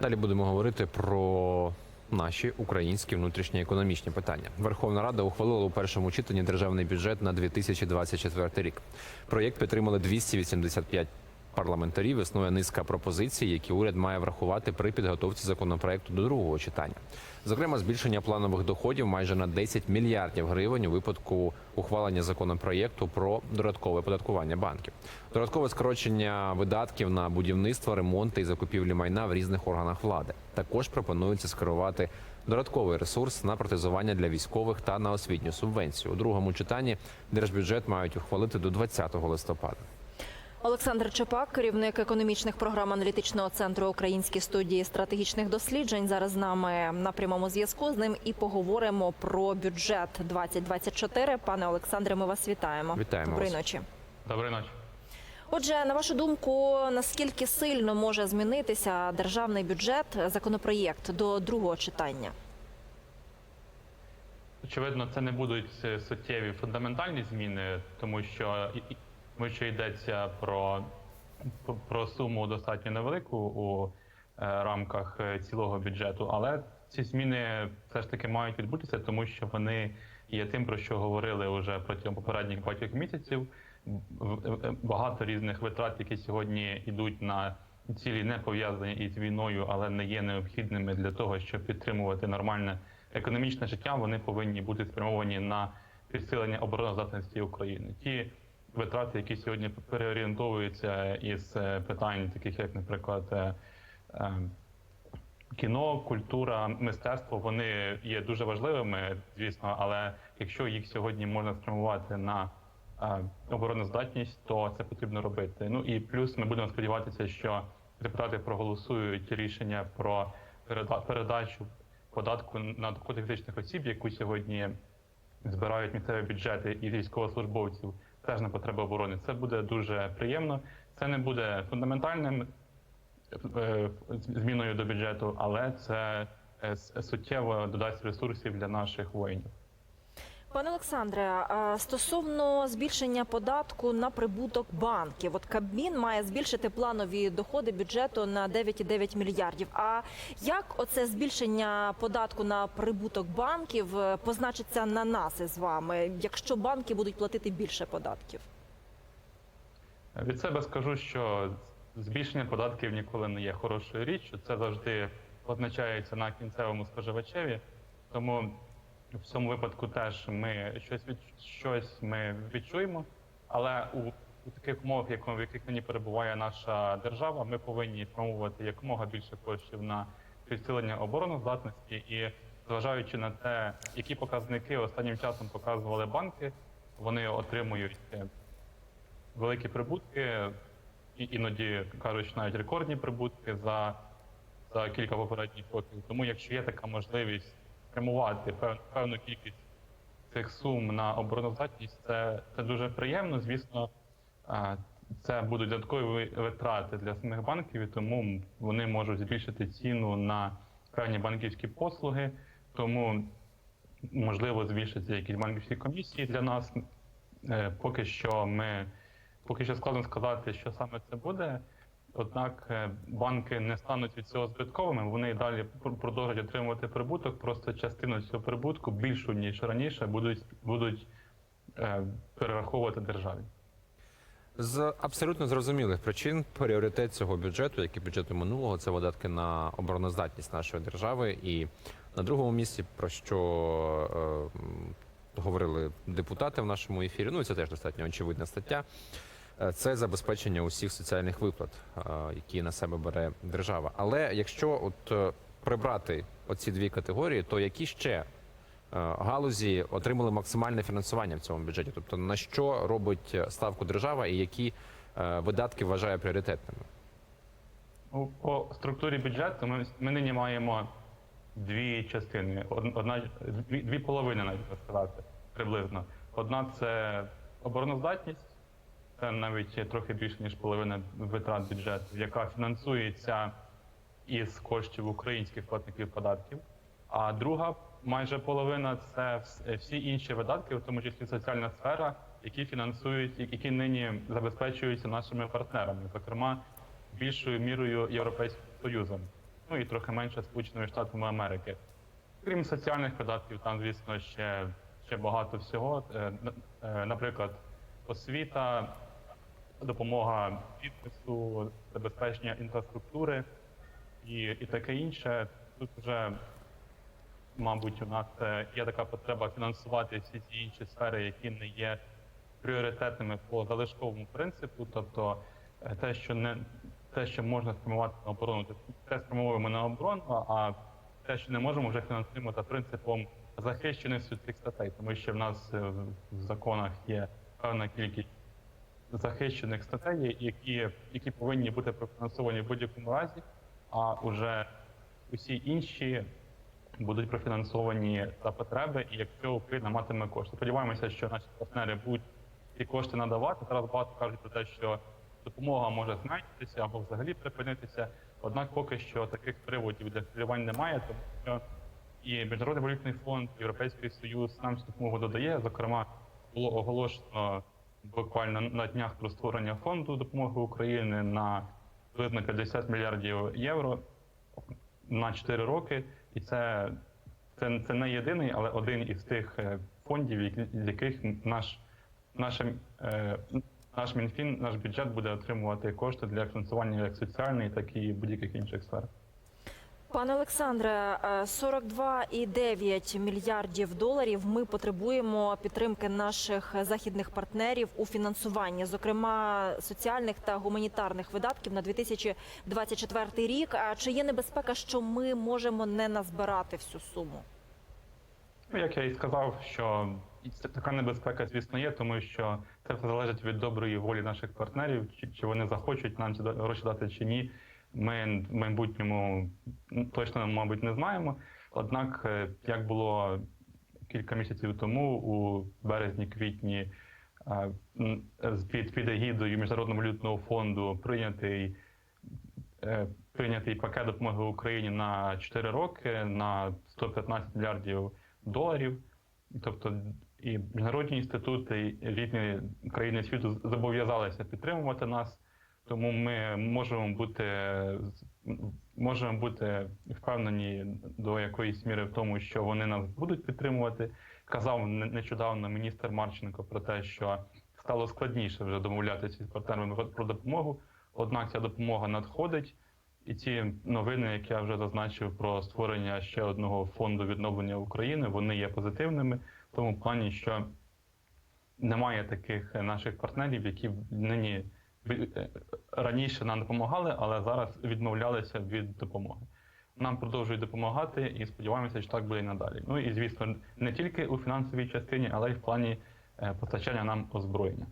Далі будемо говорити про наші українські внутрішні економічні питання. Верховна Рада ухвалила у першому читанні державний бюджет на 2024 рік. Проєкт підтримали 285 парламентарів. Існує низка пропозицій, які уряд має врахувати при підготовці законопроекту до другого читання. Зокрема, збільшення планових доходів майже на 10 мільярдів гривень у випадку ухвалення законопроєкту про додаткове податкування банків, додаткове скорочення видатків на будівництво, ремонти і закупівлі майна в різних органах влади. Також пропонується скерувати додатковий ресурс на протезування для військових та на освітню субвенцію. У другому читанні держбюджет мають ухвалити до 20 листопада. Олександр Чепак, керівник економічних програм аналітичного центру Української студії стратегічних досліджень. Зараз з нами на прямому зв'язку. З ним і поговоримо про бюджет 2024. Пане Олександре, ми вас вітаємо. Вітаємо Доброї вас. ночі. Доброї ночі. Отже, на вашу думку, наскільки сильно може змінитися державний бюджет законопроєкт до другого читання? Очевидно, це не будуть е, суттєві фундаментальні зміни, тому що тому що йдеться про, про суму достатньо невелику у е, рамках е, цілого бюджету, але ці зміни все ж таки мають відбутися, тому що вони є тим, про що говорили вже протягом попередніх багатьох місяців. В- Багато різних витрат, які сьогодні йдуть на цілі не пов'язані із війною, але не є необхідними для того, щоб підтримувати нормальне економічне життя, вони повинні бути спрямовані на підсилення обороноздатності України. Ті витрати, які сьогодні переорієнтовуються із е, питань, таких як, наприклад, е, е, кіно, культура, мистецтво, вони є дуже важливими, звісно, але якщо їх сьогодні можна спрямувати на обороноздатність, то це потрібно робити. Ну і плюс ми будемо сподіватися, що депутати проголосують рішення про переда- передачу податку на доходи фізичних осіб, яку сьогодні збирають місцеві бюджети і військовослужбовців теж на потреби оборони. Це буде дуже приємно. Це не буде фундаментальним е, зміною до бюджету, але це е, суттєво додасть ресурсів для наших воїнів. Пане Олександре, стосовно збільшення податку на прибуток банків, от Кабмін має збільшити планові доходи бюджету на 9,9 мільярдів. А як оце збільшення податку на прибуток банків е, позначиться на нас із вами, якщо банки будуть платити більше податків? Від себе скажу, що збільшення податків ніколи не є хорошою річчю. Це завжди означається на кінцевому споживачеві. Тому в цьому випадку теж ми щось від щось ми відчуємо. Але у, у таких умовах, як в яких нині перебуває наша держава, ми повинні спрямовувати якомога більше коштів на підсилення обороноздатності і зважаючи на те, які показники останнім часом показували банки, вони отримують е, великі прибутки, і іноді кажуть, навіть рекордні прибутки за, за кілька попередніх років. Тому, якщо є така можливість спрямувати пев- певну кількість цих сум на обороноздатність, це, це дуже приємно. Звісно, це будуть додаткові витрати для самих банків, і тому вони можуть збільшити ціну на певні банківські послуги. Тому можливо збільшиться якісь банківські комісії для нас. Е, Поки що ми поки що складно сказати, що саме це буде. Однак е, банки не стануть від цього збитковими. Вони далі пр- продовжать отримувати прибуток. Просто частину цього прибутку більшу ніж раніше будуть будуть е, перераховувати державі. З абсолютно зрозумілих причин пріоритет цього бюджету, як і бюджету минулого, це видатки на обороноздатність нашої держави. І на другому місці, про що е, говорили депутати в нашому ефірі, ну це теж достатньо очевидна стаття. Е, Це забезпечення усіх соціальних виплат, е, які на себе бере держава. Але якщо от е, прибрати оці дві категорії, то які ще галузі отримали максимальне фінансування в цьому бюджеті? Тобто на що робить ставку держава і які видатки вважає пріоритетними? По структурі бюджету ми, ми нині маємо дві частини. Од- Одна дві, дві половини, навіть сказати, приблизно. Одна це обороноздатність, це навіть трохи більше ніж половина витрат бюджету, яка фінансується із коштів українських платників податків. А друга майже половина це всі інші видатки, в тому числі соціальна сфера, які фінансують, які нині забезпечуються нашими партнерами, зокрема більшою мірою Європейським Союзом. ну і трохи менше Сполученими Штатами Америки. Крім соціальних видатків, там, звісно, ще, ще багато всього. Е, е, Наприклад, освіта, допомога бізнесу, забезпечення інфраструктури і, і таке інше. Тут вже, мабуть, у нас е, є така потреба фінансувати всі ці інші сфери, які не є пріоритетними по залишковому принципу. Тобто е, те, що не те, що можна спрямувати на оборону, те спрямовуємо на оборону, а те, що не можемо, вже фінансуємо за принципом захищеності цих статей, тому що в нас е, в законах є певна кількість захищених статей, які, які повинні бути профінансовані в будь-якому разі, а вже усі інші будуть профінансовані за потреби, і якщо Україна матиме кошти. Сподіваємося, що наші партнери будуть ці кошти надавати. Зараз багато кажуть про те, що допомога може зменшитися або взагалі припинитися. Однак поки що таких приводів для хвилювань немає, тому що і Міжнародний валютний фонд, Європейський Союз нам допомогу додає. Зокрема, було оголошено буквально на днях про створення фонду допомоги України на приблизно 50 мільярдів євро на 4 роки. І це, це, це не єдиний, але один із тих е, фондів, з яких наш, наша, е, наш Мінфін, наш бюджет буде отримувати кошти для фінансування як соціальної, так і будь-яких інших сфер. Пане Олександре, е, 42,9 мільярдів доларів ми потребуємо підтримки наших західних партнерів у фінансуванні, зокрема соціальних та гуманітарних видатків на 2024 рік. А чи є небезпека, що ми можемо не назбирати всю суму? Ну, як я і сказав, що така небезпека, звісно, є, тому що це все залежить від доброї волі наших партнерів, чи вони захочуть нам ці гроші дати чи ні. Ми в майбутньому точно, мабуть, не знаємо. Однак, е, як було кілька місяців тому, у березні-квітні, е, під, під егідою Міжнародного валютного фонду прийнятий е, прийнятий пакет допомоги Україні на 4 роки на 115 мільярдів доларів. Тобто і міжнародні інститути, різні країни світу зобов'язалися підтримувати нас. Тому ми можемо бути можемо бути впевнені до якоїсь міри в тому, що вони нас будуть підтримувати. Казав не- нещодавно міністр Марченко про те, що стало складніше вже домовлятися з партнерами про допомогу. Однак ця допомога надходить, і ці новини, які я вже зазначив про створення ще одного фонду відновлення України, вони є позитивними в тому плані, що немає таких наших партнерів, які нині раніше нам допомагали, але зараз відмовлялися від допомоги. Нам продовжують допомагати і сподіваємося, що так буде і надалі. Ну і звісно, не тільки у фінансовій частині, але й в плані е, постачання нам озброєння.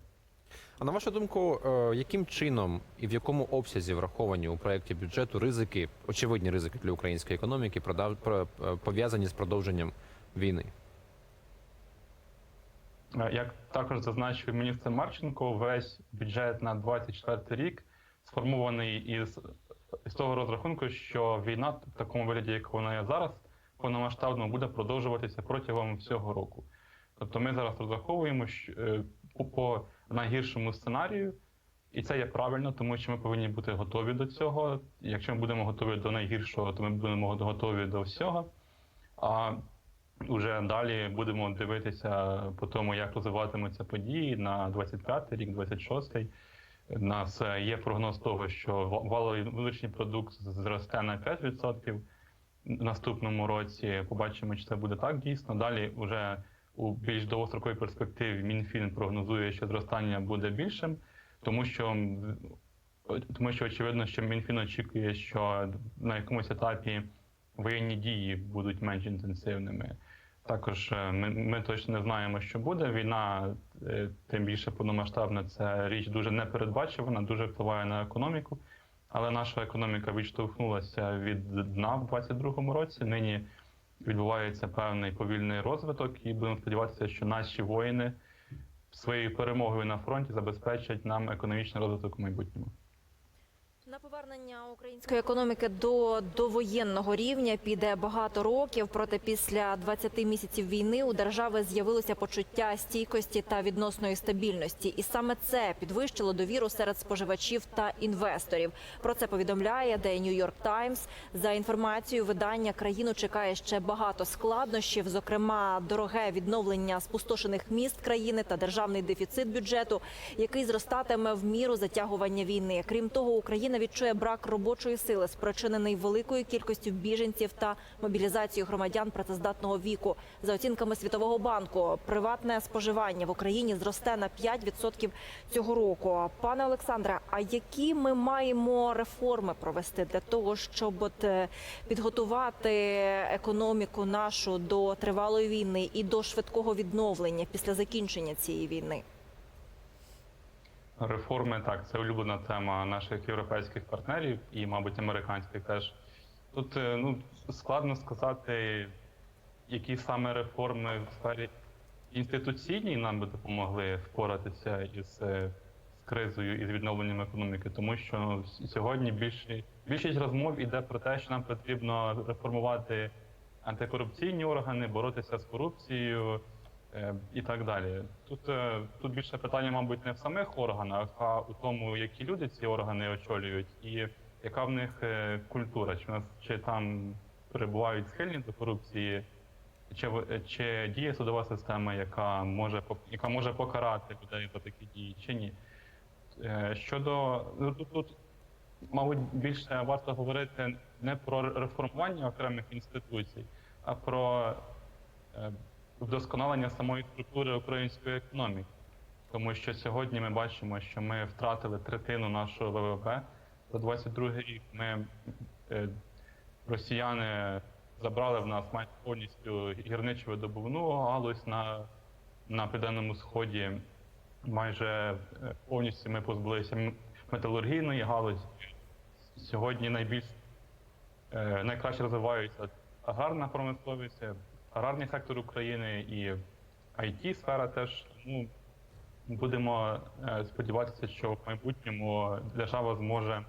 А на вашу думку, е, яким чином і в якому обсязі враховані у проєкті бюджету ризики, очевидні ризики для української економіки, е, пов'язані з продовженням війни? Е, Як також зазначив міністр Марченко, весь бюджет на 24 рік сформований із, із того розрахунку, що війна в такому вигляді, як вона є зараз, повномасштабно буде продовжуватися протягом всього року. Тобто ми зараз розраховуємо що, е, по найгіршому сценарію, і це є правильно, тому що ми повинні бути готові до цього. Якщо ми будемо готові до найгіршого, то ми будемо готові до всього. А Уже далі будемо дивитися по тому, як розвиватимуться події на 25 рік, 26-й. У нас е, є прогноз того, що ва- валовий внутрішній продукт зросте на 5% в наступному році. Побачимо, чи це буде так дійсно. Далі, вже у більш довгостроковій перспективі, Мінфін прогнозує, що зростання буде більшим, тому що тому що очевидно, що Мінфін очікує, що на якомусь етапі воєнні дії будуть менш інтенсивними. Також е, ми, ми точно не знаємо, що буде. Війна, е, тим більше повномасштабна, це річ дуже непередбачувана, дуже впливає на економіку. Але наша економіка відштовхнулася від дна в 2022 році. Нині відбувається певний повільний розвиток, і будемо сподіватися, що наші воїни своєю перемогою на фронті забезпечать нам економічний розвиток у майбутньому. На повернення української економіки до довоєнного рівня піде багато років. Проте після 20 місяців війни у держави з'явилося почуття стійкості та відносної стабільності, і саме це підвищило довіру серед споживачів та інвесторів. Про це повідомляє The New York Times. За інформацією видання країну чекає ще багато складнощів, зокрема дороге відновлення спустошених міст країни та державний дефіцит бюджету, який зростатиме в міру затягування війни. Крім того, Україна відчує брак робочої сили, спричинений великою кількістю біженців та мобілізацією громадян працездатного віку. За оцінками Світового банку, приватне споживання в Україні зросте на 5% цього року. Пане Олександре, а які ми маємо реформи провести для того, щоб от е, підготувати економіку нашу до тривалої війни і до швидкого відновлення після закінчення цієї війни? Реформи так, це улюблена тема наших європейських партнерів і, мабуть, американських теж. Тут е, ну, складно сказати, які саме реформи в сфері інституційній нам би допомогли впоратися із, е, з кризою і з відновленням економіки, тому що сьогодні більше, більшість розмов іде про те, що нам потрібно реформувати антикорупційні органи, боротися з корупцією і так далі. Тут, е, тут більше питання, мабуть, не в самих органах, а у тому, які люди ці органи очолюють, і яка в них е, культура, чи, нас, чи там перебувають схильні до корупції, чи, чи діє судова система, яка може яка може покарати людей за такі дії, чи ні. Е, Щодо ну, тут, тут, мабуть, більше варто говорити не про реформування окремих інституцій, а про е, вдосконалення самої структури української економіки. Тому що сьогодні ми бачимо, що ми втратили третину нашого ВВП. За 22 рік ми е, росіяни забрали в нас майже повністю гірничо видобувну галузь на, на південному сході. Майже е, повністю ми позбулися металургійної галузі. Сьогодні найбільш е, найкраще розвиваються аграрна промисловість, аграрний сектор України і it сфера теж. Ну, будемо е, сподіватися, що в майбутньому держава зможе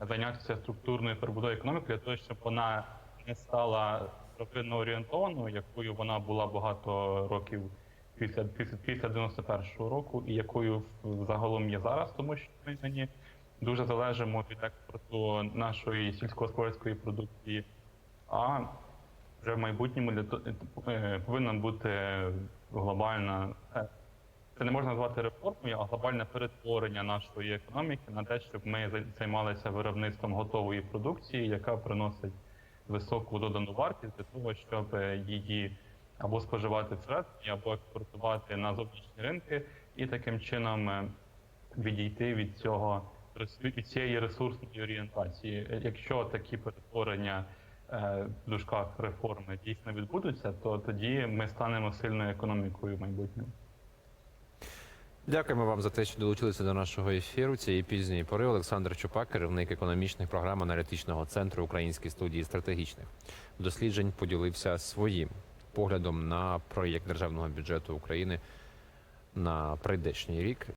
зайнятися структурною перебудовою економіки для того, щоб вона не стала первинно орієнтованою, якою вона була багато років після, після, після 91-го року, і якою загалом є зараз, тому що ми нині дуже залежимо від експорту нашої сільськогосподарської продукції. А вже в майбутньому для е, повинна бути глобальна. е, Це не можна назвати реформою, а глобальне перетворення нашої економіки на те, щоб ми займалися виробництвом готової продукції, яка приносить високу додану вартість для того, щоб е, її або споживати всередині, або експортувати на зовнішні ринки, і таким чином відійти від цього від цієї ресурсної орієнтації. Якщо такі перетворення в дужках реформи дійсно відбудуться, то тоді ми станемо сильною економікою в майбутньому. Дякуємо вам за те, що долучилися до нашого ефіру цієї пізньої пори. Олександр Чупак, керівник економічних програм аналітичного центру Української студії стратегічних досліджень, поділився своїм поглядом на проєкт державного бюджету України на прийдешній рік.